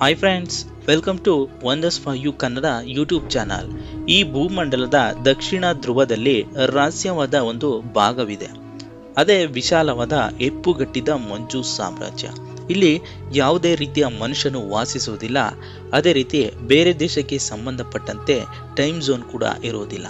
Hi friends welcome to wonders for you Kannada YouTube channel ಈ ಭೂಮಂಡಲದ ದಕ್ಷಿಣ ಧ್ರುವದಲ್ಲಿ ರಹಸ್ಯವಾದ ಒಂದು ಭಾಗವಿದೆ. ಅದೇ ವಿಶಾಲವಾದ ಎಪ್ಪುಗಟ್ಟಿದ ಮಂಜು ಸಾಮ್ರಾಜ್ಯ. ಇಲ್ಲಿ ಯಾವುದೇ ರೀತಿಯ ಮನುಷ್ಯನು ವಾಸಿಸುವುದಿಲ್ಲ. ಅದೇ ರೀತಿ ಬೇರೆ ದೇಶಕ್ಕೆ ಸಂಬಂಧಪಟ್ಟಂತೆ ಟೈಮ್ ಝೋನ್ ಕೂಡ ಇರುವುದಿಲ್ಲ.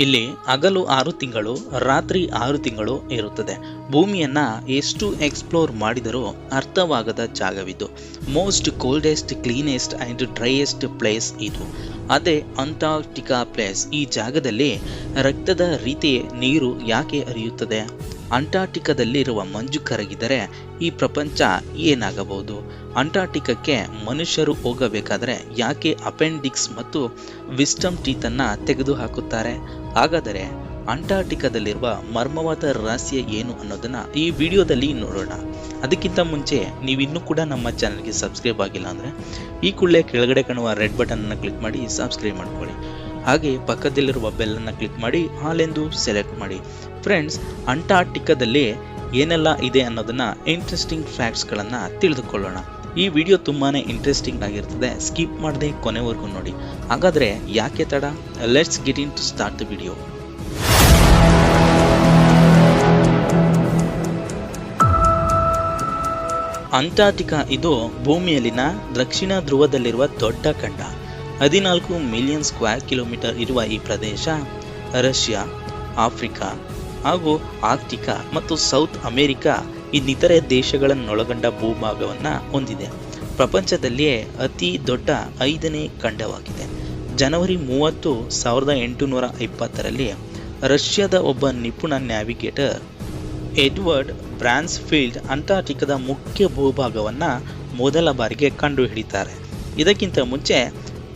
ಇಲ್ಲಿ ಹಗಲು ಆರು ತಿಂಗಳು, ರಾತ್ರಿ ಆರು ತಿಂಗಳು ಇರುತ್ತದೆ. ಭೂಮಿಯನ್ನ ಎಷ್ಟು ಎಕ್ಸ್ಪ್ಲೋರ್ ಮಾಡಿದರೂ ಅರ್ಥವಾಗದ ಜಾಗವಿದು. Most coldest cleanest and driest place ಇದು. ಅದೇ ಅಂಟಾರ್ಕ್ಟಿಕಾ ಪ್ಲೇಸ್ ಈ ಜಾಗದಲ್ಲಿ ರಕ್ತದ ರೀತಿ ನೀರು ಯಾಕೆ ಹರಿಯುತ್ತದೆ? ಅಂಟಾರ್ಟಿಕಾದಲ್ಲಿರುವ ಮಂಜು ಕರಗಿದರೆ ಈ ಪ್ರಪಂಚ ಏನಾಗಬಹುದು? ಅಂಟಾರ್ಟಿಕಕ್ಕೆ ಮನುಷ್ಯರು ಹೋಗಬೇಕಾದರೆ ಯಾಕೆ ಅಪೆಂಡಿಕ್ಸ್ ಮತ್ತು ವಿಸ್ಟಮ್ ಟೀತನ್ನು ತೆಗೆದುಹಾಕುತ್ತಾರೆ? ಹಾಗಾದರೆ ಅಂಟಾರ್ಟಿಕಾದಲ್ಲಿರುವ ಮರ್ಮವಾದ ರಹಸ್ಯ ಏನು ಅನ್ನೋದನ್ನು ಈ ವಿಡಿಯೋದಲ್ಲಿ ನೋಡೋಣ. ಅದಕ್ಕಿಂತ ಮುಂಚೆ ನೀವಿನ್ನೂ ಕೂಡ ನಮ್ಮ ಚಾನಲ್ಗೆ ಸಬ್ಸ್ಕ್ರೈಬ್ ಆಗಿಲ್ಲ ಅಂದರೆ ಈ ಕೂಡಲೇ ಕೆಳಗಡೆ ಕಾಣುವ ರೆಡ್ ಬಟನನ್ನು ಕ್ಲಿಕ್ ಮಾಡಿ ಸಬ್ಸ್ಕ್ರೈಬ್ ಮಾಡ್ಕೊಳ್ಳಿ. ಹಾಗೆ ಪಕ್ಕದಲ್ಲಿರುವ ಬೆಲ್ಲನ್ನು ಕ್ಲಿಕ್ ಮಾಡಿ ಹಾಲೆಂದು ಸೆಲೆಕ್ಟ್ ಮಾಡಿ. ಫ್ರೆಂಡ್ಸ್, ಅಂಟಾರ್ಟಿಕಾದಲ್ಲಿ ಏನೆಲ್ಲ ಇದೆ ಅನ್ನೋದನ್ನು ಇಂಟ್ರೆಸ್ಟಿಂಗ್ ಫ್ಯಾಕ್ಟ್ಸ್ಗಳನ್ನು ತಿಳಿದುಕೊಳ್ಳೋಣ. ಈ ವಿಡಿಯೋ ತುಂಬಾ ಇಂಟ್ರೆಸ್ಟಿಂಗ್ ಆಗಿರ್ತದೆ ಸ್ಕಿಪ್ ಮಾಡದೆ ಕೊನೆವರೆಗೂ ನೋಡಿ. ಹಾಗಾದರೆ ಯಾಕೆ ತಡ? Let's get into start the video Antarctica ಇದು ಭೂಮಿಯಲ್ಲಿನ ದಕ್ಷಿಣ ಧ್ರುವದಲ್ಲಿರುವ ದೊಡ್ಡ ಖಂಡ. ಹದಿನಾಲ್ಕು ಮಿಲಿಯನ್ ಸ್ಕ್ವೇರ್ ಕಿಲೋಮೀಟರ್ ಇರುವ ಈ ಪ್ರದೇಶ ರಷ್ಯಾ, ಆಫ್ರಿಕಾ ಹಾಗೂ ಆರ್ಟಿಕಾ ಮತ್ತು ಸೌತ್ ಅಮೆರಿಕಾ ಇನ್ನಿತರೆ ದೇಶಗಳನ್ನೊಳಗೊಂಡ ಭೂಭಾಗವನ್ನು ಹೊಂದಿದೆ. ಪ್ರಪಂಚದಲ್ಲಿಯೇ ಅತಿ ದೊಡ್ಡ ಐದನೇ ಖಂಡವಾಗಿದೆ. ಜನವರಿ ಮೂವತ್ತು ಸಾವಿರದ ಎಂಟುನೂರ ಇಪ್ಪತ್ತರಲ್ಲಿ ರಷ್ಯಾದ ಒಬ್ಬ ನಿಪುಣ ನ್ಯಾವಿಗೇಟರ್ ಎಡ್ವರ್ಡ್ ಬ್ರಾನ್ಸ್ಫೀಲ್ಡ್ ಅಂಟಾರ್ಟಿಕಾದ ಮುಖ್ಯ ಭೂಭಾಗವನ್ನು ಮೊದಲ ಬಾರಿಗೆ ಕಂಡುಹಿಡಿತಾರೆ. ಇದಕ್ಕಿಂತ ಮುಂಚೆ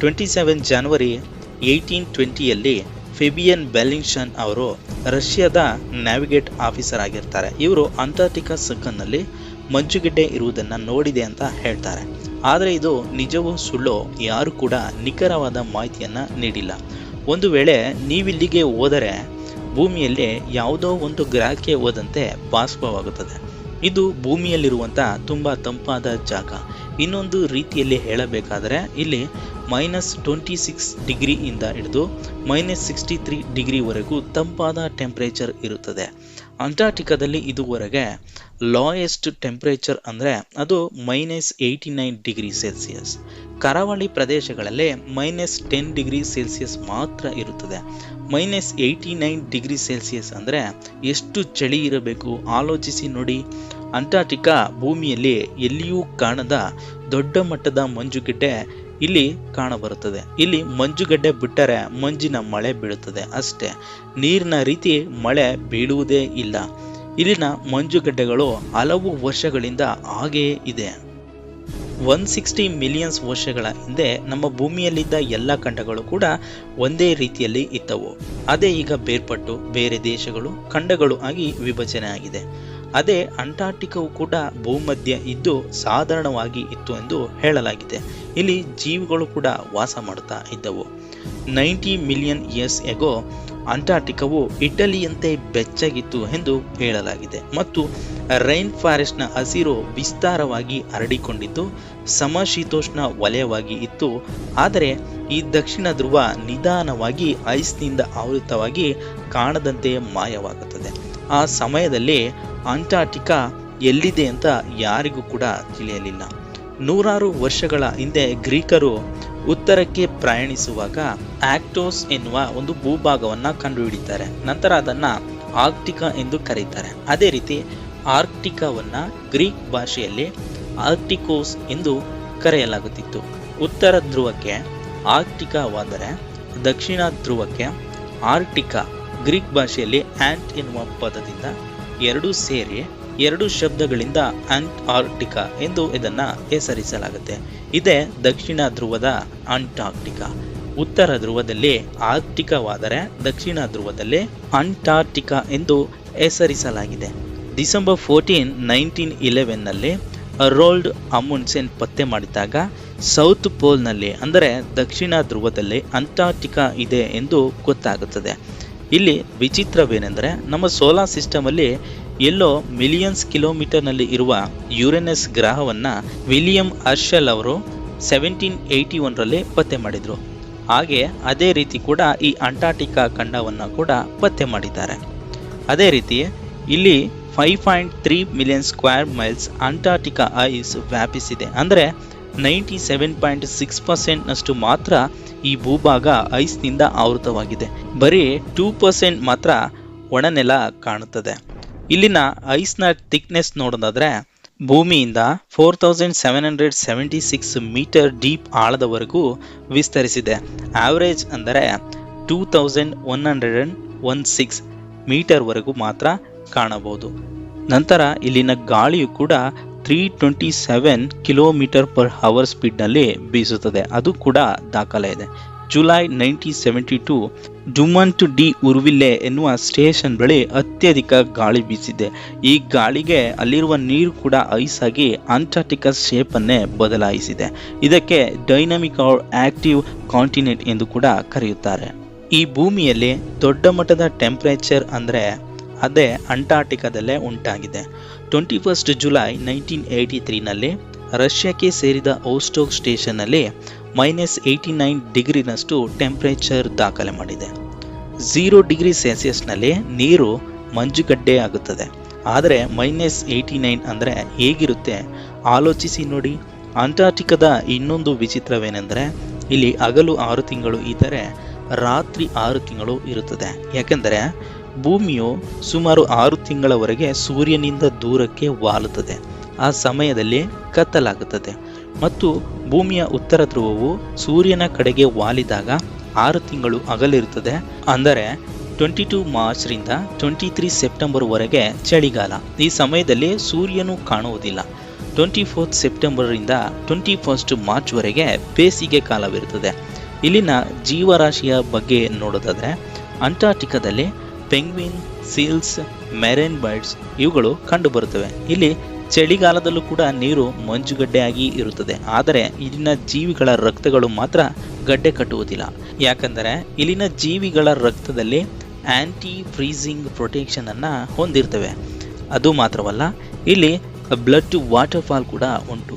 ಟ್ವೆಂಟಿ ಸೆವೆನ್ ಜನವರಿ ಏಯ್ಟೀನ್ ಟ್ವೆಂಟಿಯಲ್ಲಿ ಫೆಬಿಯನ್ ಬೆಲ್ಲಿಂಗ್ಶನ್ ಅವರು ರಷ್ಯಾದ ನ್ಯಾವಿಗೇಟ್ ಆಫೀಸರ್ ಆಗಿರ್ತಾರೆ. ಇವರು ಅಂಟಾರ್ಟಿಕಾ ಸಕ್ಕನ್ನಲ್ಲಿ ಮಂಜುಗಡ್ಡೆ ಇರುವುದನ್ನು ನೋಡಿದೆ ಅಂತ ಹೇಳ್ತಾರೆ. ಆದರೆ ಇದು ನಿಜವೋ ಸುಳ್ಳು ಯಾರು ಕೂಡ ನಿಖರವಾದ ಮಾಹಿತಿಯನ್ನು ನೀಡಿಲ್ಲ. ಒಂದು ವೇಳೆ ನೀವಿಲ್ಲಿಗೆ ಹೋದರೆ ಭೂಮಿಯಲ್ಲಿ ಯಾವುದೋ ಒಂದು ಗ್ರಹಕ್ಕೆ ಹೋದಂತೆ ಭಾಸ್ಪವಾಗುತ್ತದೆ ಇದು ಭೂಮಿಯಲ್ಲಿರುವಂಥ ತುಂಬ ತಂಪಾದ ಜಾಗ. ಇನ್ನೊಂದು ರೀತಿಯಲ್ಲಿ ಹೇಳಬೇಕಾದರೆ ಇಲ್ಲಿ ಮೈನಸ್ ಟ್ವೆಂಟಿ ಸಿಕ್ಸ್ ಡಿಗ್ರಿಯಿಂದ ಹಿಡಿದು ಮೈನಸ್ ಸಿಕ್ಸ್ಟಿ ತ್ರೀ ಡಿಗ್ರಿವರೆಗೂ ತಂಪಾದ ಟೆಂಪ್ರೇಚರ್ ಇರುತ್ತದೆ. ಅಂಟಾರ್ಟಿಕಾದಲ್ಲಿ ಇದುವರೆಗೆ ಲಾಯೆಸ್ಟ್ ಟೆಂಪ್ರೇಚರ್ ಅಂದರೆ ಅದು minus eighty nine degree Celsius ಕರಾವಳಿ ಪ್ರದೇಶಗಳಲ್ಲಿ ಮೈನಸ್ ಟೆನ್ ಡಿಗ್ರಿ ಸೆಲ್ಸಿಯಸ್ ಮಾತ್ರ ಇರುತ್ತದೆ. Minus eighty nine degree Celsius ಅಂದರೆ ಎಷ್ಟು ಚಳಿ ಇರಬೇಕು ಆಲೋಚಿಸಿ ನೋಡಿ. ಅಂಟಾರ್ಟಿಕಾ ಭೂಮಿಯಲ್ಲಿ ಎಲ್ಲಿಯೂ ಕಾಣದ ದೊಡ್ಡ ಮಟ್ಟದ ಮಂಜುಗಡ್ಡೆ ಇಲ್ಲಿ ಕಾಣಬರುತ್ತದೆ ಇಲ್ಲಿ ಮಂಜುಗಡ್ಡೆ ಬಿಟ್ಟರೆ ಮಂಜಿನ ಮಳೆ ಬೀಳುತ್ತದೆ ಅಷ್ಟೇ. ನೀರಿನ ರೀತಿ ಮಳೆ ಬೀಳುವುದೇ ಇಲ್ಲ. ಇಲ್ಲಿನ ಮಂಜುಗಡ್ಡೆಗಳು ಹಲವು ವರ್ಷಗಳಿಂದ ಹಾಗೆಯೇ ಇದೆ. ಒನ್ ಸಿಕ್ಸ್ಟಿ ಮಿಲಿಯನ್ಸ್ ವರ್ಷಗಳ ಹಿಂದೆ ನಮ್ಮ ಭೂಮಿಯಲ್ಲಿದ್ದ ಎಲ್ಲ ಖಂಡಗಳು ಕೂಡ ಒಂದೇ ರೀತಿಯಲ್ಲಿ ಇದ್ದವು. ಅದೇ ಈಗ ಬೇರ್ಪಟ್ಟು ಬೇರೆ ದೇಶಗಳು, ಖಂಡಗಳು ಆಗಿ ವಿಭಜನೆ ಆಗಿದೆ ಅದೇ ಅಂಟಾರ್ಟಿಕವು ಕೂಡ ಭೂಮಧ್ಯ ಇದ್ದು ಸಾಧಾರಣವಾಗಿ ಇತ್ತು ಎಂದು ಹೇಳಲಾಗಿದೆ. ಇಲ್ಲಿ ಜೀವಿಗಳು ಕೂಡ ವಾಸ ಮಾಡುತ್ತಾ ಇದ್ದವು. ನೈಂಟಿ ಮಿಲಿಯನ್ ಇಯರ್ಸ್ ಎಗೋ ಅಂಟಾರ್ಟಿಕಾವು ಇಟಲಿಯಂತೆ ಬೆಚ್ಚಗಿತ್ತು ಎಂದು ಹೇಳಲಾಗಿದೆ ಮತ್ತು ರೈನ್ ಫಾರೆಸ್ಟ್ನ ಹಸಿರು ವಿಸ್ತಾರವಾಗಿ ಹರಡಿಕೊಂಡಿದ್ದು ಸಮಶೀತೋಷ್ಣ ವಲಯವಾಗಿ ಇತ್ತು. ಆದರೆ ಈ ದಕ್ಷಿಣ ಧ್ರುವ ನಿಧಾನವಾಗಿ ಐಸ್ನಿಂದ ಆವೃತವಾಗಿ ಕಾಣದಂತೆ ಮಾಯವಾಗುತ್ತದೆ. ಆ ಸಮಯದಲ್ಲಿ ಅಂಟಾರ್ಟಿಕಾ ಎಲ್ಲಿದೆ ಅಂತ ಯಾರಿಗೂ ಕೂಡ ತಿಳಿಯಲಿಲ್ಲ. ನೂರಾರು ವರ್ಷಗಳ ಹಿಂದೆ ಗ್ರೀಕರು ಉತ್ತರಕ್ಕೆ ಪ್ರಯಾಣಿಸುವಾಗ ಆಕ್ಟೋಸ್ ಎನ್ನುವ ಒಂದು ಭೂಭಾಗವನ್ನು ಕಂಡುಹಿಡಿತಾರೆ. ನಂತರ ಅದನ್ನು ಆರ್ಕ್ಟಿಕಾ ಎಂದು ಕರೀತಾರೆ. ಅದೇ ರೀತಿ ಆರ್ಕ್ಟಿಕಾವನ್ನು ಗ್ರೀಕ್ ಭಾಷೆಯಲ್ಲಿ ಆರ್ಕ್ಟಿಕೋಸ್ ಎಂದು ಕರೆಯಲಾಗುತ್ತಿತ್ತು. ಉತ್ತರ ಧ್ರುವಕ್ಕೆ ಆರ್ಕ್ಟಿಕಾವಾದರೆ ದಕ್ಷಿಣ ಧ್ರುವಕ್ಕೆ ಆರ್ಟಿಕಾ ಗ್ರೀಕ್ ಭಾಷೆಯಲ್ಲಿ ಆಂಟ್ ಎನ್ನುವ ಪದದಿಂದ ಎರಡೂ ಸೇರಿ ಎರಡು ಶಬ್ದಗಳಿಂದ ಆಂಟ್ ಆರ್ಟಿಕಾ ಎಂದು ಇದನ್ನು ಹೆಸರಿಸಲಾಗುತ್ತೆ. ಇದೇ ದಕ್ಷಿಣ ಧ್ರುವದ ಅಂಟಾರ್ಟಿಕಾ ಉತ್ತರ ಧ್ರುವದಲ್ಲಿ ಆರ್ಟಿಕಾವಾದರೆ ದಕ್ಷಿಣ ಧ್ರುವದಲ್ಲಿ ಅಂಟಾರ್ಟಿಕಾ ಎಂದು ಹೆಸರಿಸಲಾಗಿದೆ. ಡಿಸೆಂಬರ್ ಫೋರ್ಟೀನ್ ನೈನ್ಟೀನ್ ಇಲೆವೆನ್ನಲ್ಲಿ ರೋಲ್ಡ್ ಅಮುನ್ಸೆನ್ ಪತ್ತೆ ಮಾಡಿದಾಗ ಸೌತ್ ಪೋಲ್ನಲ್ಲಿ ಅಂದರೆ ದಕ್ಷಿಣ ಧ್ರುವದಲ್ಲಿ ಅಂಟಾರ್ಟಿಕಾ ಇದೆ ಎಂದು ಗೊತ್ತಾಗುತ್ತದೆ. ಇಲ್ಲಿ ವಿಚಿತ್ರವೇನೆಂದರೆ ನಮ್ಮ ಸೋಲಾರ್ ಸಿಸ್ಟಮಲ್ಲಿ ಎಲ್ಲೋ ಮಿಲಿಯನ್ಸ್ ಕಿಲೋಮೀಟರ್ನಲ್ಲಿ ಇರುವ ಯುರೆನಸ್ ಗ್ರಹವನ್ನು ವಿಲಿಯಂ ಅರ್ಷಲ್ ಅವರು ಸೆವೆಂಟೀನ್ ಏಯ್ಟಿ ಒನ್ರಲ್ಲಿ ಪತ್ತೆ ಮಾಡಿದರು. ಹಾಗೆ ಅದೇ ರೀತಿ ಕೂಡ ಈ ಅಂಟಾರ್ಟಿಕಾ ಖಂಡವನ್ನು ಕೂಡ ಪತ್ತೆ ಮಾಡಿದ್ದಾರೆ. ಅದೇ ರೀತಿ ಇಲ್ಲಿ five point three million square miles Antarctica ice ವ್ಯಾಪಿಸಿದೆ. ಅಂದರೆ ನೈಂಟಿ ಸೆವೆನ್ ಪಾಯಿಂಟ್ ಸಿಕ್ಸ್ ಪರ್ಸೆಂಟ್ನಷ್ಟು ಮಾತ್ರ ಈ ಭೂಭಾಗ ಐಸ್ನಿಂದ ಆವೃತವಾಗಿದೆ. ಬರೀ ಟೂ ಪರ್ಸೆಂಟ್ ಮಾತ್ರ ಒಣನೆಲ ಕಾಣುತ್ತದೆ. ಇಲ್ಲಿನ ಐಸ್ನ ಥಿಕ್ನೆಸ್ ನೋಡೋದಾದ್ರೆ, ಭೂಮಿಯಿಂದ four thousand seven hundred seventy six metre deep ಆಳದವರೆಗೂ ವಿಸ್ತರಿಸಿದೆ. ಆವರೇಜ್ ಅಂದರೆ two thousand one hundred and one six ಮೀಟರ್ವರೆಗೂ ಮಾತ್ರ ಕಾಣಬಹುದು. ನಂತರ ಇಲ್ಲಿನ ಗಾಳಿಯು ಕೂಡ three twenty seven kilometre per hour ಸ್ಪೀಡ್ನಲ್ಲಿ ಬೀಸುತ್ತದೆ. ಅದು ಕೂಡ ದಾಖಲೆ ಇದೆ. July nineteen seventy two Dumont d'Urville ಎನ್ನುವ ಸ್ಟೇಷನ್ ಬಳಿ ಅತ್ಯಧಿಕ ಗಾಳಿ ಬೀಸಿದೆ. ಈ ಗಾಳಿಗೆ ಅಲ್ಲಿರುವ ನೀರು ಕೂಡ ಐಸ್ ಆಗಿ ಅಂಟಾರ್ಟಿಕಾ ಶೇಪನ್ನೇ ಬದಲಾಯಿಸಿದೆ. ಇದಕ್ಕೆ ಡೈನಮಿಕ್ ಆರ್ ಆಕ್ಟಿವ್ ಕಾಂಟಿನೆಂಟ್ ಎಂದು ಕೂಡ ಕರೆಯುತ್ತಾರೆ. ಈ ಭೂಮಿಯಲ್ಲಿ ದೊಡ್ಡ ಮಟ್ಟದ ಟೆಂಪರೇಚರ್ ಅಂದರೆ ಅದೇ ಅಂಟಾರ್ಟಿಕಾದಲ್ಲೇ ಉಂಟಾಗಿದೆ. Twenty first July nineteen eighty ತ್ರೀನಲ್ಲಿ ರಷ್ಯಾಕ್ಕೆ ಸೇರಿದ ಓಸ್ಟೋಕ್ ಸ್ಟೇಷನ್ನಲ್ಲಿ ಮೈನಸ್ ಏಯ್ಟಿ ನೈನ್ ಡಿಗ್ರಿನಷ್ಟು ಟೆಂಪ್ರೇಚರ್ ದಾಖಲೆ ಮಾಡಿದೆ. ಝೀರೋ ಡಿಗ್ರಿ ಸೆಲ್ಸಿಯಸ್ನಲ್ಲಿ ನೀರು ಮಂಜುಗಡ್ಡೆ ಆಗುತ್ತದೆ ಆದರೆ ಮೈನಸ್ ಏಯ್ಟಿ ನೈನ್ ಅಂದರೆ ಹೇಗಿರುತ್ತೆ? ಆಲೋಚಿಸಿ ನೋಡಿ. ಅಂಟಾರ್ಟಿಕಾದ ಇನ್ನೊಂದು ವಿಚಿತ್ರವೇನೆಂದರೆ, ಇಲ್ಲಿ ಹಗಲು ಆರು ತಿಂಗಳು ಇದ್ದರೆ ರಾತ್ರಿ ಆರು ತಿಂಗಳು ಇರುತ್ತದೆ. ಯಾಕೆಂದರೆ ಭೂಮಿಯು ಸುಮಾರು ಆರು ತಿಂಗಳವರೆಗೆ ಸೂರ್ಯನಿಂದ ದೂರಕ್ಕೆ ವಾಲುತ್ತದೆ. ಆ ಸಮಯದಲ್ಲಿ ಕತ್ತಲಾಗುತ್ತದೆ. ಮತ್ತು ಭೂಮಿಯ ಉತ್ತರ ಧ್ರುವವು ಸೂರ್ಯನ ಕಡೆಗೆ ವಾಲಿದಾಗ ಆರು ತಿಂಗಳು ಅಗಲಿರುತ್ತದೆ ಅಂದರೆ ಟ್ವೆಂಟಿ ಟೂ ಮಾರ್ಚ್ರಿಂದ ಟ್ವೆಂಟಿ ತ್ರೀ ಸೆಪ್ಟೆಂಬರ್ವರೆಗೆ ಚಳಿಗಾಲ. ಈ ಸಮಯದಲ್ಲಿ ಸೂರ್ಯನು ಕಾಣುವುದಿಲ್ಲ. ಟ್ವೆಂಟಿ ಫೋರ್ತ್ ಸೆಪ್ಟೆಂಬರಿಂದ ಟ್ವೆಂಟಿ ಫಸ್ಟ್ ಮಾರ್ಚ್ವರೆಗೆ ಬೇಸಿಗೆ ಕಾಲವಿರುತ್ತದೆ. ಇಲ್ಲಿನ ಜೀವರಾಶಿಯ ಬಗ್ಗೆ ನೋಡೋದಾದರೆ ಅಂಟಾರ್ಟಿಕಾದಲ್ಲಿ ಪೆಂಗ್ವಿನ್, ಸೀಲ್ಸ್, ಮೆರೈನ್ ಬರ್ಡ್ಸ್ ಇವುಗಳು ಕಂಡುಬರುತ್ತವೆ. ಇಲ್ಲಿ ಚಳಿಗಾಲದಲ್ಲೂ ಕೂಡ ನೀರು ಮಂಜುಗಡ್ಡೆಯಾಗಿ ಇರುತ್ತದೆ. ಆದರೆ ಇಲ್ಲಿನ ಜೀವಿಗಳ ರಕ್ತಗಳು ಮಾತ್ರ ಗಡ್ಡೆ ಕಟ್ಟುವುದಿಲ್ಲ. ಯಾಕಂದರೆ ಇಲ್ಲಿನ ಜೀವಿಗಳ ರಕ್ತದಲ್ಲಿ ಆ್ಯಂಟಿ ಫ್ರೀಸಿಂಗ್ ಪ್ರೊಟೆಕ್ಷನ್ ಅನ್ನ ಹೊಂದಿರ್ತವೆ. ಅದು ಮಾತ್ರವಲ್ಲ, ಇಲ್ಲಿ ಬ್ಲಡ್ ವಾಟರ್ ಫಾಲ್ ಕೂಡ ಉಂಟು.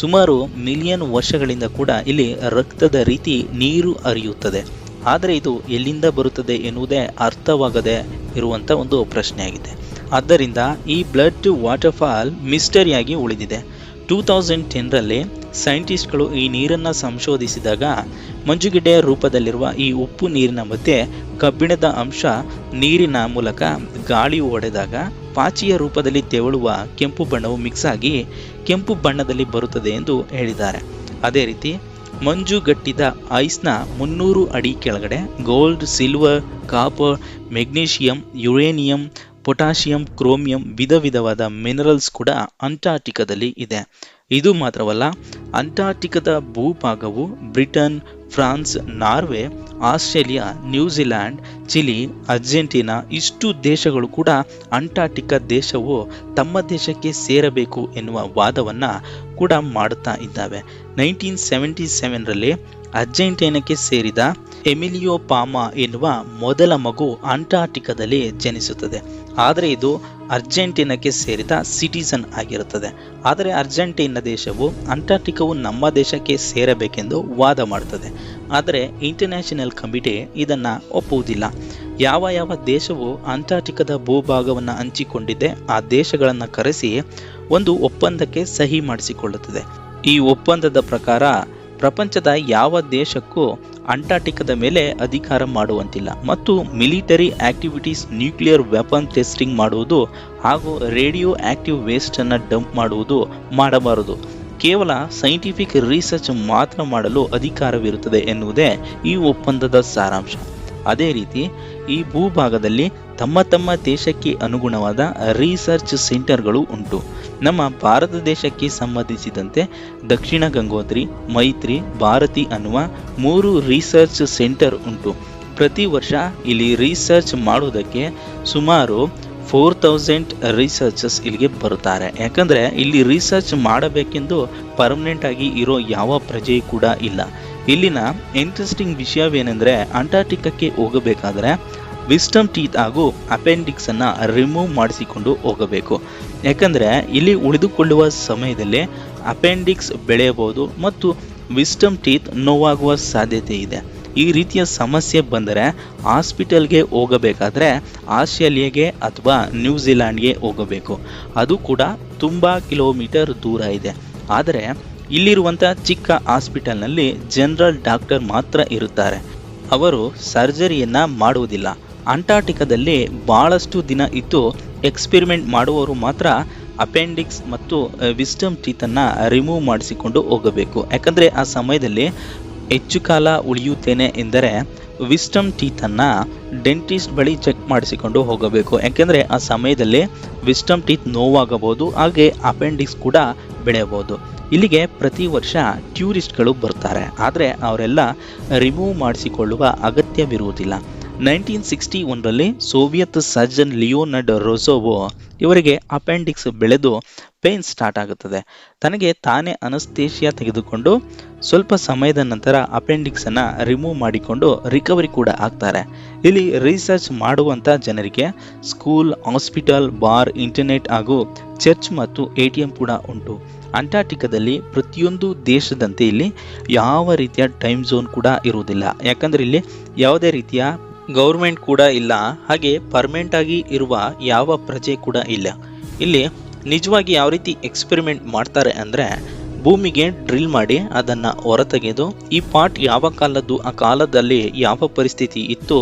ಸುಮಾರು ಮಿಲಿಯನ್ ವರ್ಷಗಳಿಂದ ಕೂಡ ಇಲ್ಲಿ ರಕ್ತದ ರೀತಿ ನೀರು ಹರಿಯುತ್ತದೆ. ಆದರೆ ಇದು ಎಲ್ಲಿಂದ ಬರುತ್ತದೆ ಎನ್ನುವುದೇ ಅರ್ಥವಾಗದೆ ಇರುವಂಥ ಒಂದು ಪ್ರಶ್ನೆಯಾಗಿದೆ. ಆದ್ದರಿಂದ ಈ ಬ್ಲಡ್ ವಾಟರ್ ಫಾಲ್ ಮಿಸ್ಟರಿಯಾಗಿ ಉಳಿದಿದೆ ಟೂ ತೌಸಂಡ್ ಟೆನ್ರಲ್ಲಿ ಸೈಂಟಿಸ್ಟ್ಗಳು ಈ ನೀರನ್ನು ಸಂಶೋಧಿಸಿದಾಗ ಮಂಜುಗಿಡ್ಡೆಯ ರೂಪದಲ್ಲಿರುವ ಈ ಉಪ್ಪು ನೀರಿನ ಮಧ್ಯೆ ಕಬ್ಬಿಣದ ಅಂಶ ನೀರಿನ ಮೂಲಕ ಗಾಳಿ ಒಡೆದಾಗ ಪಾಚಿಯ ರೂಪದಲ್ಲಿ ತೆವಳುವ ಕೆಂಪು ಬಣ್ಣವು ಮಿಕ್ಸ್ ಆಗಿ ಕೆಂಪು ಬಣ್ಣದಲ್ಲಿ ಬರುತ್ತದೆ ಎಂದು ಹೇಳಿದ್ದಾರೆ. ಅದೇ ರೀತಿ ಮಂಜುಗಟ್ಟಿದ ಐಸ್ನ ಮುನ್ನೂರು ಅಡಿ ಕೆಳಗಡೆ gold, silver, copper, magnesium, uranium, potassium, chromium ವಿಧ ವಿಧವಾದ ಮಿನರಲ್ಸ್ ಕೂಡ ಅಂಟಾರ್ಟಿಕಾದಲ್ಲಿ ಇದೆ. ಇದು ಮಾತ್ರವಲ್ಲ, ಅಂಟಾರ್ಟಿಕದ ಭೂಭಾಗವು Britain, France, Norway, Australia, New Zealand, Chile, Argentina ಇಷ್ಟು ದೇಶಗಳು ಕೂಡ ಅಂಟಾರ್ಟಿಕಾ ದೇಶವು ತಮ್ಮ ದೇಶಕ್ಕೆ ಸೇರಬೇಕು ಎನ್ನುವ ವಾದವನ್ನ ಕೂಡ ಮಾಡುತ್ತಾ ಇದ್ದಾವೆ. ನೈನ್ಟೀನ್ ಸೆವೆಂಟಿ ಸೆವೆನ್ರಲ್ಲಿ ಅರ್ಜೆಂಟೈನಕ್ಕೆ ಸೇರಿದ ಎಮಿಲಿಯೋ ಪಾಮಾ ಎನ್ನುವ ಮೊದಲ ಮಗು ಅಂಟಾರ್ಟಿಕಾದಲ್ಲಿ ಜನಿಸುತ್ತದೆ. ಆದರೆ ಇದು ಅರ್ಜೆಂಟೀನಾಕ್ಕೆ ಸೇರಿದ ಸಿಟಿಸನ್ ಆಗಿರುತ್ತದೆ. ಆದರೆ ಅರ್ಜೆಂಟೀನಾ ದೇಶವು ಅಂಟಾರ್ಟಿಕಾವು ನಮ್ಮ ದೇಶಕ್ಕೆ ಸೇರಬೇಕೆಂದು ವಾದ ಮಾಡುತ್ತದೆ. ಆದರೆ ಇಂಟರ್ನ್ಯಾಷನಲ್ ಕಮಿಟಿ ಇದನ್ನು ಒಪ್ಪುವುದಿಲ್ಲ. ಯಾವ ಯಾವ ದೇಶವು ಅಂಟಾರ್ಟಿಕದ ಭೂಭಾಗವನ್ನು ಹಂಚಿಕೊಂಡಿದೆ, ಆ ದೇಶಗಳನ್ನು ಕರೆಸಿ ಒಂದು ಒಪ್ಪಂದಕ್ಕೆ ಸಹಿ ಮಾಡಿಸಿಕೊಳ್ಳುತ್ತದೆ. ಈ ಒಪ್ಪಂದದ ಪ್ರಕಾರ ಪ್ರಪಂಚದ ಯಾವ ದೇಶಕ್ಕೂ ಅಂಟಾರ್ಟಿಕದ ಮೇಲೆ ಅಧಿಕಾರ ಮಾಡುವಂತಿಲ್ಲ. ಮತ್ತು military activities nuclear weapon testing ಮಾಡುವುದು ಹಾಗೂ ರೇಡಿಯೋ ಆಕ್ಟಿವ್ ವೇಸ್ಟನ್ನು ಡಂಪ್ ಮಾಡುವುದು ಮಾಡಬಾರದು. ಕೇವಲ ಸೈಂಟಿಫಿಕ್ ರಿಸರ್ಚ್ ಮಾತ್ರ ಮಾಡಲು ಅಧಿಕಾರವಿರುತ್ತದೆ ಎನ್ನುವುದೇ ಈ ಒಪ್ಪಂದದ ಸಾರಾಂಶ. ಅದೇ ರೀತಿ ಈ ಭೂಭಾಗದಲ್ಲಿ ತಮ್ಮ ತಮ್ಮ ದೇಶಕ್ಕೆ ಅನುಗುಣವಾದ ರಿಸರ್ಚ್ ಸೆಂಟರ್ಗಳು ಉಂಟು. ನಮ್ಮ ಭಾರತ ದೇಶಕ್ಕೆ ಸಂಬಂಧಿಸಿದಂತೆ ದಕ್ಷಿಣ ಗಂಗೋತ್ರಿ, ಮೈತ್ರಿ, ಭಾರತಿ ಅನ್ನುವ ಮೂರು ರಿಸರ್ಚ್ ಸೆಂಟರ್ ಉಂಟು. ಪ್ರತಿ ವರ್ಷ ಇಲ್ಲಿ ರಿಸರ್ಚ್ ಮಾಡುವುದಕ್ಕೆ ಸುಮಾರು ಫೋರ್ ತೌಸಂಡ್ ರಿಸರ್ಚಸ್ ಇಲ್ಲಿಗೆ ಬರುತ್ತಾರೆ. ಯಾಕಂದರೆ ಇಲ್ಲಿ ರಿಸರ್ಚ್ ಮಾಡಬೇಕೆಂದು ಪರ್ಮನೆಂಟ್ ಆಗಿ ಇರೋ ಯಾವ ಪ್ರಜೆ ಕೂಡ ಇಲ್ಲ. ಇಲ್ಲಿನ ಇಂಟ್ರೆಸ್ಟಿಂಗ್ ವಿಷಯವೇನೆಂದರೆ ಅಂಟಾರ್ಟಿಕಕ್ಕೆ ಹೋಗಬೇಕಾದ್ರೆ ವಿಸ್ಟಮ್ ಟೀತ್ ಹಾಗೂ ಅಪೆಂಡಿಕ್ಸನ್ನು ರಿಮೂವ್ ಮಾಡಿಸಿಕೊಂಡು ಹೋಗಬೇಕು. ಯಾಕಂದ್ರೆ ಇಲ್ಲಿ ಉಳಿದುಕೊಳ್ಳುವ ಸಮಯದಲ್ಲಿ ಅಪೆಂಡಿಕ್ಸ್ ಬೆಳೆಯಬಹುದು ಮತ್ತು ವಿಸ್ಟಮ್ ಟೀತ್ ನೋವಾಗುವ ಸಾಧ್ಯತೆ ಇದೆ. ಈ ರೀತಿಯ ಸಮಸ್ಯೆ ಬಂದರೆ ಹಾಸ್ಪಿಟಲ್ಗೆ ಹೋಗಬೇಕಾದ್ರೆ ಆಸ್ಟ್ರೇಲಿಯಾಗೆ ಅಥವಾ ನ್ಯೂಜಿಲ್ಯಾಂಡ್ಗೆ ಹೋಗಬೇಕು. ಅದು ಕೂಡ ತುಂಬ ಕಿಲೋಮೀಟರ್ ದೂರ ಇದೆ. ಆದರೆ ಇಲ್ಲಿರುವಂಥ ಚಿಕ್ಕ ಹಾಸ್ಪಿಟಲ್ನಲ್ಲಿ ಜನರಲ್ ಡಾಕ್ಟರ್ ಮಾತ್ರ ಇರುತ್ತಾರೆ. ಅವರು ಸರ್ಜರಿಯನ್ನ ಮಾಡುವುದಿಲ್ಲ. ಅಂಟಾರ್ಟಿಕಾದಲ್ಲಿ ಬಹಳಷ್ಟು ದಿನ ಇದ್ದು ಎಕ್ಸ್ಪೆರಿಮೆಂಟ್ ಮಾಡುವವರು ಮಾತ್ರ ಅಪೆಂಡಿಕ್ಸ್ ಮತ್ತು ವಿಸ್ಟಮ್ ಟೀತನ್ನು ರಿಮೂವ್ ಮಾಡಿಸಿಕೊಂಡು ಹೋಗಬೇಕು. ಯಾಕಂದರೆ ಆ ಸಮಯದಲ್ಲಿ ಹೆಚ್ಚು ಕಾಲ ಉಳಿಯುತ್ತೇನೆ ಎಂದರೆ ವಿಸ್ಟಮ್ ಟೀತನ್ನು ಡೆಂಟಿಸ್ಟ್ ಬಳಿ ಚೆಕ್ ಮಾಡಿಸಿಕೊಂಡು ಹೋಗಬೇಕು. ಯಾಕೆಂದರೆ ಆ ಸಮಯದಲ್ಲಿ ವಿಸ್ಟಮ್ ಟೀತ್ ನೋವಾಗಬಹುದು, ಹಾಗೆ ಅಪೆಂಡಿಕ್ಸ್ ಕೂಡ ಬೆಳೆಯಬಹುದು. ಇಲ್ಲಿಗೆ ಪ್ರತಿ ವರ್ಷ ಟ್ಯೂರಿಸ್ಟ್ಗಳು ಬರ್ತಾರೆ. ಆದರೆ ಅವರೆಲ್ಲ ರಿಮೂವ್ ಮಾಡಿಸಿಕೊಳ್ಳುವ ಅಗತ್ಯವಿರುವುದಿಲ್ಲ. ನೈನ್ಟೀನ್ ಸಿಕ್ಸ್ಟಿ ಒನ್ರಲ್ಲಿ ಸೋವಿಯತ್ ಸರ್ಜನ್ ಲಿಯೋನಡ್ ರೊಸೋವೋ ಇವರಿಗೆ ಅಪೆಂಡಿಕ್ಸ್ ಬೆಳೆದು ಪೇನ್ ಸ್ಟಾರ್ಟ್ ಆಗುತ್ತದೆ. ತನಗೆ ತಾನೇ ಅನಸ್ತೇಷಿಯಾ ತೆಗೆದುಕೊಂಡು ಸ್ವಲ್ಪ ಸಮಯದ ನಂತರ ಅಪೆಂಡಿಕ್ಸನ್ನು ರಿಮೂವ್ ಮಾಡಿಕೊಂಡು ರಿಕವರಿ ಕೂಡ ಆಗ್ತಾರೆ. ಇಲ್ಲಿ ರಿಸರ್ಚ್ ಮಾಡುವಂಥ ಜನರಿಗೆ ಸ್ಕೂಲ್, ಹಾಸ್ಪಿಟಲ್, ಬಾರ್, ಇಂಟರ್ನೆಟ್ ಹಾಗೂ ಚರ್ಚ್ ಮತ್ತು ಎ ಟಿ ಎಂ ಕೂಡ ಉಂಟು. ಅಂಟಾರ್ಟಿಕಾದಲ್ಲಿ ಪ್ರತಿಯೊಂದು ದೇಶದಂತೆ ಇಲ್ಲಿ ಯಾವ ರೀತಿಯ ಟೈಮ್ ಝೋನ್ ಕೂಡ ಇರುವುದಿಲ್ಲ. ಯಾಕಂದರೆ ಇಲ್ಲಿ ಯಾವುದೇ ರೀತಿಯ ಗೌರ್ಮೆಂಟ್ ಕೂಡ ಇಲ್ಲ, ಹಾಗೆ ಪರ್ಮನೆಂಟ್ ಆಗಿ ಇರುವ ಯಾವ ಪ್ರಜೆ ಕೂಡ ಇಲ್ಲ. ಇಲ್ಲಿ ನಿಜವಾಗಿ ಯಾವ ರೀತಿ ಎಕ್ಸ್ಪೆರಿಮೆಂಟ್ ಮಾಡ್ತಾರೆ ಅಂದರೆ ಭೂಮಿಗೆ ಡ್ರಿಲ್ ಮಾಡಿ ಅದನ್ನು ಹೊರತೆಗೆದು ಈ ಪಾಟ್ ಯಾವ ಕಾಲದ್ದು, ಆ ಕಾಲದಲ್ಲಿ ಯಾವ ಪರಿಸ್ಥಿತಿ ಇತ್ತು,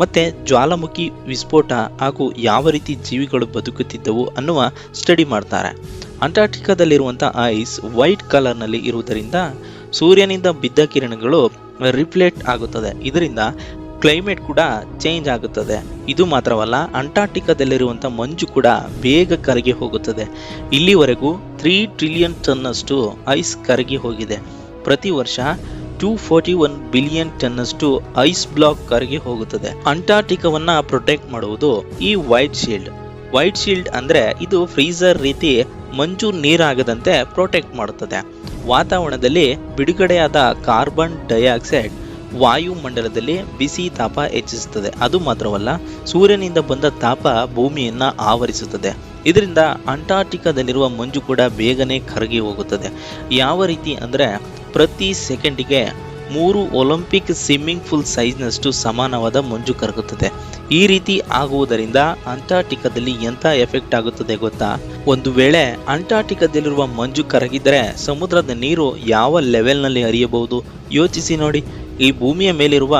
ಮತ್ತು ಜ್ವಾಲಾಮುಖಿ ವಿಸ್ಫೋಟ ಹಾಗೂ ಯಾವ ರೀತಿ ಜೀವಿಗಳು ಬದುಕುತ್ತಿದ್ದವು ಅನ್ನುವ ಸ್ಟಡಿ ಮಾಡ್ತಾರೆ. ಅಂಟಾರ್ಟಿಕಾದಲ್ಲಿರುವಂಥ ಐಸ್ ವೈಟ್ ಕಲರ್ನಲ್ಲಿ ಇರುವುದರಿಂದ ಸೂರ್ಯನಿಂದ ಬಿದ್ದ ಕಿರಣಗಳು ರಿಫ್ಲೆಕ್ಟ್ ಆಗುತ್ತದೆ. ಇದರಿಂದ ಕ್ಲೈಮೇಟ್ ಕೂಡ ಚೇಂಜ್ ಆಗುತ್ತದೆ. ಇದು ಮಾತ್ರವಲ್ಲ ಅಂಟಾರ್ಟಿಕಾದಲ್ಲಿರುವಂಥ ಮಂಜು ಕೂಡ ಬೇಗ ಕರಗಿ ಹೋಗುತ್ತದೆ. ಇಲ್ಲಿವರೆಗೂ ತ್ರೀ ಟ್ರಿಲಿಯನ್ ಟನ್ನಷ್ಟು ಐಸ್ ಕರಗಿ ಹೋಗಿದೆ. ಪ್ರತಿ ವರ್ಷ ಟೂ ಫೋರ್ಟಿ ಒನ್ ಬಿಲಿಯನ್ ಟನ್ನಷ್ಟು ಐಸ್ ಬ್ಲಾಕ್ ಕರಗಿ ಹೋಗುತ್ತದೆ. ಅಂಟಾರ್ಟಿಕಾವನ್ನ ಪ್ರೊಟೆಕ್ಟ್ ಮಾಡುವುದು ಈ ವೈಟ್ ಶೀಲ್ಡ್ ವೈಟ್ ಶೀಲ್ಡ್ ಅಂದ್ರೆ ಇದು ಫ್ರೀಸರ್ ರೀತಿ ಮಂಜು ನೀರಾಗದಂತೆ ಪ್ರೊಟೆಕ್ಟ್ ಮಾಡುತ್ತದೆ. ವಾತಾವರಣದಲ್ಲಿ ಬಿಡುಗಡೆಯಾದ ಕಾರ್ಬನ್ ಡೈಆಕ್ಸೈಡ್ ವಾಯುಮಂಡಲದಲ್ಲಿ ಬಿಸಿ ತಾಪ ಹೆಚ್ಚಿಸುತ್ತದೆ. ಅದು ಮಾತ್ರವಲ್ಲ, ಸೂರ್ಯನಿಂದ ಬಂದ ತಾಪ ಭೂಮಿಯನ್ನು ಆವರಿಸುತ್ತದೆ. ಇದರಿಂದ ಅಂಟಾರ್ಟಿಕಾದಲ್ಲಿರುವ ಮಂಜು ಕೂಡ ಬೇಗನೆ ಕರಗಿ ಹೋಗುತ್ತದೆ. ಯಾವ ರೀತಿ ಅಂದರೆ, ಪ್ರತಿ ಸೆಕೆಂಡಿಗೆ ಮೂರು ಒಲಿಂಪಿಕ್ ಸ್ವಿಮ್ಮಿಂಗ್ ಫುಲ್ ಸೈಜ್ನಷ್ಟು ಸಮಾನವಾದ ಮಂಜು ಕರಗುತ್ತದೆ. ಈ ರೀತಿ ಆಗುವುದರಿಂದ ಅಂಟಾರ್ಟಿಕಾದಲ್ಲಿ ಎಂಥ ಎಫೆಕ್ಟ್ ಆಗುತ್ತದೆ ಗೊತ್ತಾ? ಒಂದು ವೇಳೆ ಅಂಟಾರ್ಟಿಕಾದಲ್ಲಿರುವ ಮಂಜು ಕರಗಿದರೆ, ಸಮುದ್ರದ ನೀರು ಯಾವ ಲೆವೆಲ್ನಲ್ಲಿ ಹರಿಯಬಹುದು? ಯೋಚಿಸಿ ನೋಡಿ. ಈ ಭೂಮಿಯ ಮೇಲಿರುವ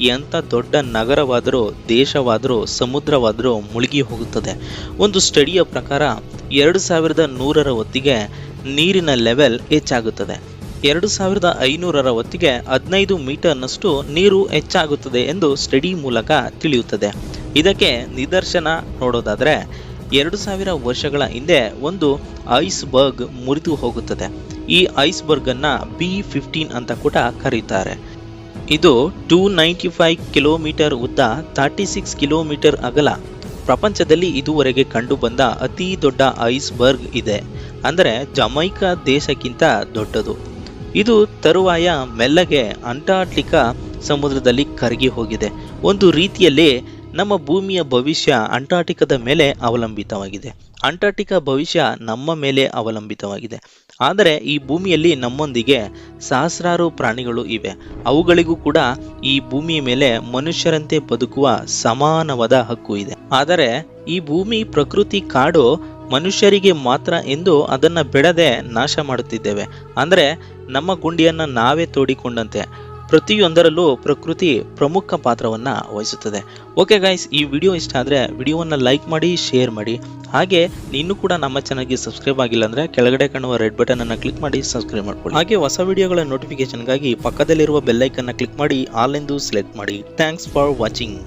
ಎಂಥ ದೊಡ್ಡ ನಗರವಾದರೂ, ದೇಶವಾದರೂ, ಸಮುದ್ರವಾದರೂ ಮುಳುಗಿ ಹೋಗುತ್ತದೆ. ಒಂದು ಸ್ಟಡಿಯ ಪ್ರಕಾರ ಎರಡು ಸಾವಿರದ ನೂರರ ಹೊತ್ತಿಗೆ ನೀರಿನ ಲೆವೆಲ್ ಹೆಚ್ಚಾಗುತ್ತದೆ. ಎರಡು ಸಾವಿರದ ಐನೂರರ ಹೊತ್ತಿಗೆ ಹದಿನೈದು ಮೀಟರ್ನಷ್ಟು ನೀರು ಹೆಚ್ಚಾಗುತ್ತದೆ ಎಂದು ಸ್ಟಡಿ ಮೂಲಕ ತಿಳಿಯುತ್ತದೆ. ಇದಕ್ಕೆ ನಿದರ್ಶನ ನೋಡೋದಾದರೆ, ಎರಡು ಸಾವಿರ ವರ್ಷಗಳ ಹಿಂದೆ ಒಂದು ಐಸ್ಬರ್ಗ್ ಮುರಿದು ಹೋಗುತ್ತದೆ. ಈ ಐಸ್ಬರ್ಗನ್ನು ಬಿ ಫಿಫ್ಟೀನ್ ಅಂತ ಕೂಡ ಕರೀತಾರೆ. ಇದು ಟೂ ನೈಂಟಿ ಫೈವ್ ಕಿಲೋಮೀಟರ್ ಉದ್ದ ತರ್ಟಿ ಸಿಕ್ಸ್ ಕಿಲೋಮೀಟರ್ ಅಗಲ. ಪ್ರಪಂಚದಲ್ಲಿ ಇದುವರೆಗೆ ಕಂಡುಬಂದ ಅತಿ ದೊಡ್ಡ ಐಸ್ಬರ್ಗ್ ಇದೆ. ಅಂದರೆ ಜಮೈಕಾ ದೇಶಕ್ಕಿಂತ ದೊಡ್ಡದು. ಇದು ತರುವಾಯ ಮೆಲ್ಲಗೆ ಅಂಟಾರ್ಟಿಕಾ ಸಮುದ್ರದಲ್ಲಿ ಕರಗಿ ಹೋಗಿದೆ. ಒಂದು ರೀತಿಯಲ್ಲಿ ನಮ್ಮ ಭೂಮಿಯ ಭವಿಷ್ಯ ಅಂಟಾರ್ಟಿಕಾದ ಮೇಲೆ ಅವಲಂಬಿತವಾಗಿದೆ. ಅಂಟಾರ್ಟಿಕಾ ಭವಿಷ್ಯ ನಮ್ಮ ಮೇಲೆ ಅವಲಂಬಿತವಾಗಿದೆ. ಆದರೆ ಈ ಭೂಮಿಯಲ್ಲಿ ನಮ್ಮೊಂದಿಗೆ ಸಹಸ್ರಾರು ಪ್ರಾಣಿಗಳು ಇವೆ. ಅವುಗಳಿಗೂ ಕೂಡ ಈ ಭೂಮಿಯ ಮೇಲೆ ಮನುಷ್ಯರಂತೆ ಬದುಕುವ ಸಮಾನವಾದ ಹಕ್ಕು ಇದೆ. ಆದರೆ ಈ ಭೂಮಿ ಪ್ರಕೃತಿ ಕಾಡು ಮನುಷ್ಯರಿಗೆ ಮಾತ್ರ ಎಂದು ಅದನ್ನು ಬಿಡದೆ ನಾಶ ಮಾಡುತ್ತಿದ್ದೇವೆ. ಅಂದರೆ ನಮ್ಮ ಗುಂಡಿಯನ್ನು ನಾವೇ ತೋಡಿಕೊಂಡಂತೆ. ಪ್ರತಿಯೊಂದರಲ್ಲೂ ಪ್ರಕೃತಿ ಪ್ರಮುಖ ಪಾತ್ರವನ್ನು ವಹಿಸುತ್ತದೆ. ಓಕೆ ಗಾಯ್ಸ್ ಈ ವಿಡಿಯೋ ಇಷ್ಟ ಆದರೆ ವಿಡಿಯೋವನ್ನು ಲೈಕ್ ಮಾಡಿ ಶೇರ್ ಮಾಡಿ. ಹಾಗೆ ನೀನು ಕೂಡ ನಮ್ಮ ಚಾನಲ್ಗೆ ಸಬ್ಸ್ಕ್ರೈಬ್ ಆಗಿಲ್ಲ ಅಂದರೆ ಕೆಳಗಡೆ ಕಾಣುವ ರೆಡ್ ಬಟನನ್ನು ಕ್ಲಿಕ್ ಮಾಡಿ ಸಬ್ಸ್ಕ್ರೈಬ್ ಮಾಡ್ಕೊಳ್ಳಿ. ಹಾಗೆ ಹೊಸ ವಿಡಿಯೋಗಳ ನೋಟಿಫಿಕೇಶನ್ಗಾಗಿ ಪಕ್ಕದಲ್ಲಿರುವ ಬೆಲ್ಲೈಕನ್ನು ಕ್ಲಿಕ್ ಮಾಡಿ ಆಲ್ ಎಂದು ಸೆಲೆಕ್ಟ್ ಮಾಡಿ. Thanks for watching